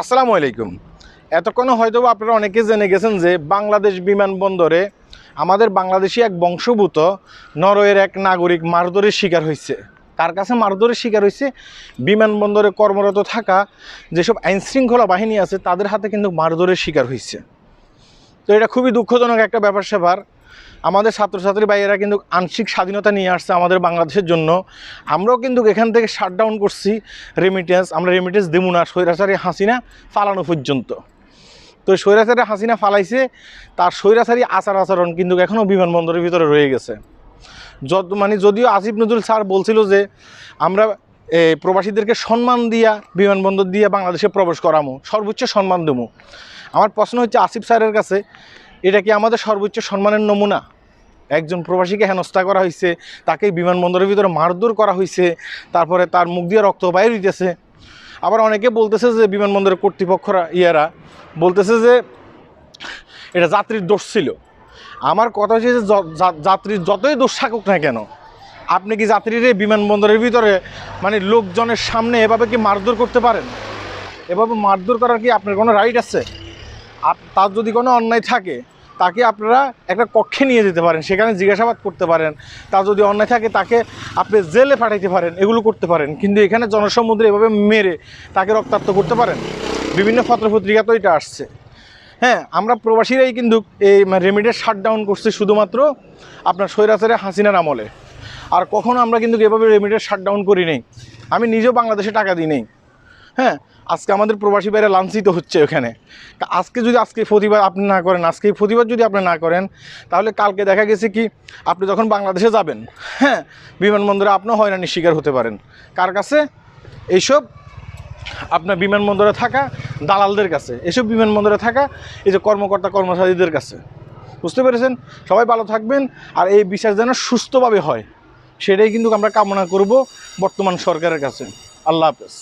আসসালামু আলাইকুম। এতক্ষণ হয়তো আপনারা অনেকে জেনে গেছেন যে বাংলাদেশ বিমানবন্দরে আমাদের বাংলাদেশি এক বংশভূত নরওয়ের এক নাগরিক মারধরের শিকার হয়েছে। তার কাছে মারধরের শিকার হয়েছে। বিমানবন্দরে কর্মরত থাকা যেসব আইনশৃঙ্খলা বাহিনী আছে, তাদের হাতে কিন্তু মারধরের শিকার হয়েছে। তো এটা খুবই দুঃখজনক একটা ব্যাপার স্যাপার আমাদের ছাত্রছাত্রী ভাইয়েরা কিন্তু আংশিক স্বাধীনতা নিয়ে আসছে আমাদের বাংলাদেশের জন্য। আমরাও কিন্তু এখান থেকে শাটডাউন করছি রেমিটেন্স আমরা রেমিটেন্স দেবো না স্বৈরাচারী হাসিনা ফালানো পর্যন্ত। তো স্বৈরাচারী হাসিনা ফালাইছে, তার স্বৈরাচারী আচার আচরণ কিন্তু এখনও বিমানবন্দরের ভিতরে রয়ে গেছে। যত মানে যদিও আসিফ নজরুল স্যার বলছিল যে, আমরা প্রবাসীদেরকে সম্মান দিয়া বিমানবন্দর দিয়ে বাংলাদেশে প্রবেশ করামো, সর্বোচ্চ সম্মান দেবো। আমার প্রশ্ন হচ্ছে আসিফ স্যারের কাছে এটা কি আমাদের সর্বোচ্চ সম্মানের নমুনা? একজন প্রবাসীকে হেনস্থা করা হয়েছে তাকে বিমানবন্দরের ভিতরে মারধর করা হয়েছে, তারপরে তার মুখ দিয়ে রক্ত বাইর হইতেছে। আবার অনেকে বলতেছে যে বিমানবন্দরের কর্তৃপক্ষরা, ইয়ারা বলতেছে যে এটা যাত্রীর দোষ ছিল। আমার কথা হচ্ছে যে যাত্রীর যতই দোষ থাকুক না কেন, আপনি কি যাত্রীর বিমানবন্দরের ভিতরে মানে লোকজনের সামনে এভাবে কি মারধর করতে পারেন? এভাবে মারধর করার কি আপনার কোনো রাইট আছে? তার যদি কোনো অন্যায় থাকে, তাকে আপনারা একটা কক্ষে নিয়ে যেতে পারেন, সেখানে জিজ্ঞাসাবাদ করতে পারেন। তার যদি অন্যায় থাকে, তাকে আপনি জেলে পাঠাইতে পারেন, এগুলো করতে পারেন। কিন্তু এখানে জনসমুদ্রে এভাবে মেরে তাকে রক্তাক্ত করতে পারেন। বিভিন্ন পত্রপত্রিকা তো এটা আসছে। হ্যাঁ আমরা প্রবাসীরাই কিন্তু এই রেমিডের শাটডাউন করছি শুধুমাত্র আপনার স্বৈরাচারে হাসিনার আমলে। আর কখনো আমরা কিন্তু এভাবে রেমিডের শাটডাউন করি নেই। আমি নিজেও বাংলাদেশে টাকা দিই নেই। হ্যাঁ আজকে আমাদের প্রবাসী বাইরে লাঞ্ছিত হচ্ছে ওখানে। আজকে যদি আজকে প্রতিবাদ আপনি না করেন, আজকে প্রতিবাদ যদি আপনি না করেন, তাহলে কালকে দেখা গেছে কি, আপনি যখন বাংলাদেশে যাবেন হ্যাঁ বিমানবন্দরে আপনিও হয়রানির শিকার হতে পারেন। কার কাছে? এইসব আপনার বিমানবন্দরে থাকা দালালদের কাছে এসব বিমানবন্দরে থাকা এই যে কর্মকর্তা, কর্মচারীদের কাছে। বুঝতে পেরেছেন? সবাই ভালো থাকবেন আর এই বিচার যেন সুস্থভাবে হয়, সেটাই কিন্তু আমরা কামনা করব বর্তমান সরকারের কাছে। আল্লাহ হাফেজ।